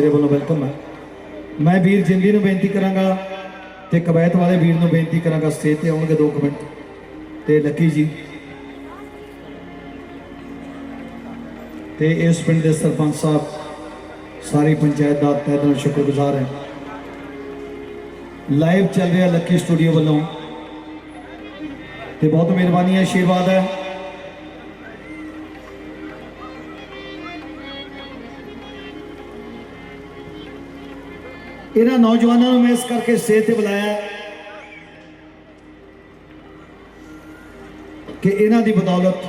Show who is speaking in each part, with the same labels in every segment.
Speaker 1: ਮੇਰੇ ਵੱਲੋਂ ਵੈਲਕਮ ਹੈ ਮੈਂ ਵੀਰ ਜਿੰਦੀ ਨੂੰ ਬੇਨਤੀ ਕਰਾਂਗਾ ਤੇ ਕਵੈਤ ਵਾਲੇ ਵੀਰ ਨੂੰ ਬੇਨਤੀ ਕਰਾਂਗਾ ਸਟੇਜ ਤੇ ਆਉਣਗੇ 2 ਮਿੰਟ। ਤੇ ਲੱਕੀ ਜੀ। ਤੇ ਇਸ ਪਿੰਡ ਦੇ ਸਰਪੰਚ ਸਾਹਿਬ, ਸਾਰੀ ਪੰਚਾਇਤ ਦਾ ਤਹਿ ਦਿਲੋਂ ਸ਼ੁਕਰਗੁਜ਼ਾਰ ਹੈ। ਲਾਈਵ ਚੱਲ ਰਿਹਾ ਲੱਕੀ ਸਟੂਡੀਓ ਵੱਲੋਂ। ਤੇ ਬਹੁਤ ਮਿਹਰਬਾਨੀ ਹੈ, ਆਸ਼ੀਰਵਾਦ ਹੈ। ਇਹਨਾਂ ਨੌਜਵਾਨਾਂ ਨੂੰ ਮੈਂ ਇਸ ਕਰਕੇ ਸਟੇਜ ਤੇ ਬੁਲਾਇਆ ਕਿ ਇਹਨਾਂ ਦੀ ਬਦੌਲਤ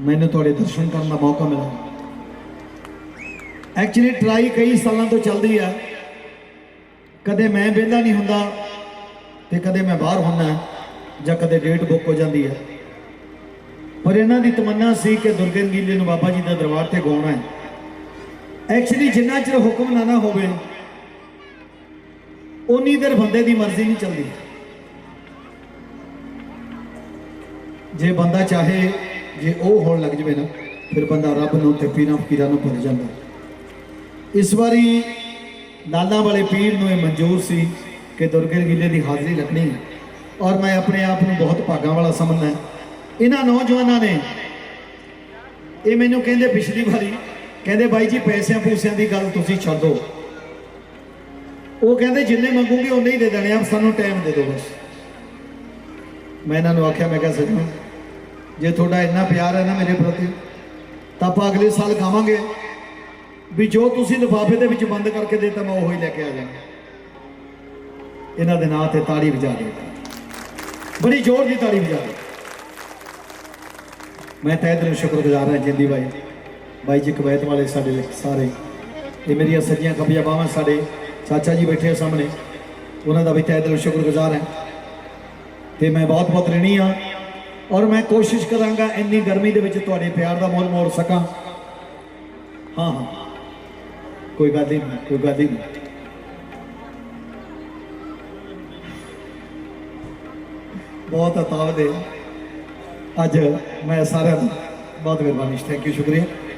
Speaker 1: ਮੈਨੂੰ ਤੁਹਾਡੇ ਦਰਸ਼ਨ ਕਰਨ ਦਾ ਮੌਕਾ ਮਿਲਿਆ। ਐਕਚੁਅਲੀ ਟਰਾਈ ਕਈ ਸਾਲਾਂ ਤੋਂ ਚੱਲਦੀ ਆ। ਕਦੇ ਮੈਂ ਵਿਹਲਾ ਨਹੀਂ ਹੁੰਦਾ ਤੇ ਕਦੇ ਮੈਂ ਬਾਹਰ ਹੁੰਦਾ ਜਾਂ ਕਦੇ ਡੇਟ ਬੁੱਕ ਹੋ ਜਾਂਦੀ ਹੈ ਪਰ ਇਹਨਾਂ ਦੀ ਤਮੰਨਾ ਸੀ ਕਿ ਦੁਰਗਨ ਗੀਲੇ ਨੂੰ ਬਾਬਾ ਜੀ ਦਾ ਦਰਬਾਰ ਤੇ ਗਾਉਣਾ ਹੈ। ਐਕਚੁਅਲੀ ਜਿੰਨਾ ਚਿਰ ਹੁਕਮ ਨਾ ਨਾ ਹੋਵੇ ਉਨੀ ਦੇਰ ਬੰਦੇ ਦੀ ਮਰਜ਼ੀ ਨਹੀਂ ਚੱਲਦੀ। ਜੇ ਬੰਦਾ ਚਾਹੇ, ਜੇ ਉਹ ਹੋਣ ਲੱਗ ਜਵੇ ਨਾ, ਫਿਰ ਬੰਦਾ ਰੱਬ ਨੂੰ ਤੇ ਪੀਰਾਂ, ਫਕੀਰਾਂ ਨੂੰ ਭੁੱਲ ਜਾਂਦਾ। ਇਸ ਵਾਰੀ ਲਾਲਾਂ ਵਾਲੇ ਪੀਰ ਨੂੰ ਇਹ ਮਨਜ਼ੂਰ ਸੀ ਕਿ ਦੁਰਗੇ ਗਿੱਲੇ ਦੀ ਹਾਜ਼ਰੀ ਲੱਗਣੀ ਹੈ। ਔਰ ਮੈਂ ਆਪਣੇ ਆਪ ਨੂੰ ਬਹੁਤ ਭਾਗਾਂ ਵਾਲਾ ਸਮਝਦਾ ਇਹਨਾਂ ਨੌਜਵਾਨਾਂ ਨੇ ਇਹ ਮੈਨੂੰ ਕਹਿੰਦੇ ਪਿਛਲੀ ਵਾਰੀ ਕਹਿੰਦੇ ਬਾਈ ਜੀ ਪੈਸਿਆਂ ਪੂਸਿਆਂ ਦੀ ਗੱਲ ਤੁਸੀਂ ਛੱਡੋ ਉਹ ਕਹਿੰਦੇ ਜਿੰਨੇ ਮੰਗੂਗੇ ਉਹਨੇ ਹੀ ਦੇ ਦੇਣੇ ਆ, ਸਾਨੂੰ ਟਾਈਮ ਦੇ ਦਿਓ ਬਸ। ਮੈਂ ਇਹਨਾਂ ਨੂੰ ਆਖਿਆ, ਮੈਂ ਕਿਹਾ, ਸੱਜਣੋ, ਜੇ ਤੁਹਾਡਾ ਇੰਨਾ ਪਿਆਰ ਹੈ ਨਾ ਮੇਰੇ ਪ੍ਰਤੀ, ਤਾਂ ਆਪਾਂ ਅਗਲੇ ਸਾਲ ਖਾਵਾਂਗੇ। ਵੀ ਜੋ ਤੁਸੀਂ ਲਿਫਾਫੇ ਦੇ ਵਿੱਚ ਬੰਦ ਕਰਕੇ ਦੇਤਾ, ਮੈਂ ਉਹੀ ਲੈ ਕੇ ਆ ਜਾਵਾਂਗਾ। ਇਹਨਾਂ ਦੇ ਨਾਂ ਤੇ ਤਾੜੀ ਵਜਾ ਦਿਓ ਬੜੀ ਜ਼ੋਰ ਦੀ ਤਾੜੀ ਵਜਾ ਦਿਓ ਮੈਂ ਤਹਿ ਦਿਲੋਂ ਸ਼ੁਕਰਗੁਜ਼ਾਰ ਹਾਂ ਜਿੰਦੀ ਬਾਈ। ਬਾਈ ਜੀ ਕਵੈਤ ਵਾਲੇ ਸਾਡੇ ਸਾਰੇ। ਇਹ ਮੇਰੀਆਂ ਸੱਜੀਆਂ ਖੱਬੀਆਂ ਬਾਹਾਂ ਸਾਡੇ। ਚਾਚਾ ਜੀ ਬੈਠੇ ਆ ਸਾਹਮਣੇ। ਉਹਨਾਂ ਦਾ ਵੀ ਤਹਿ ਦਿਲੋਂ ਸ਼ੁਕਰਗੁਜ਼ਾਰ ਹਾਂ। ਤੇ ਮੈਂ ਬਹੁਤ ਬਹੁਤ ਰਣੀ ਹਾਂ। ਔਰ ਮੈਂ ਕੋਸ਼ਿਸ਼ ਕਰਾਂਗਾ ਇੰਨੀ ਗਰਮੀ ਦੇ ਵਿੱਚ ਤੁਹਾਡੇ ਪਿਆਰ ਦਾ ਮੁੱਲ ਮੋੜ ਸਕਾਂ। ਹਾਂ ਹਾਂ। ਕੋਈ ਗੱਲ ਨਹੀਂ, ਕੋਈ ਗੱਲ ਹੀ ਨਹੀਂ। ਬਹੁਤ ਅਤਾਵ ਦੇ ਅੱਜ ਮੈਂ ਸਾਰਿਆਂ ਦਾ ਬਹੁਤ ਮਿਹਰਬਾਨੀ। ਥੈਂਕ ਯੂ ਸ਼ੁਕਰੀਆ।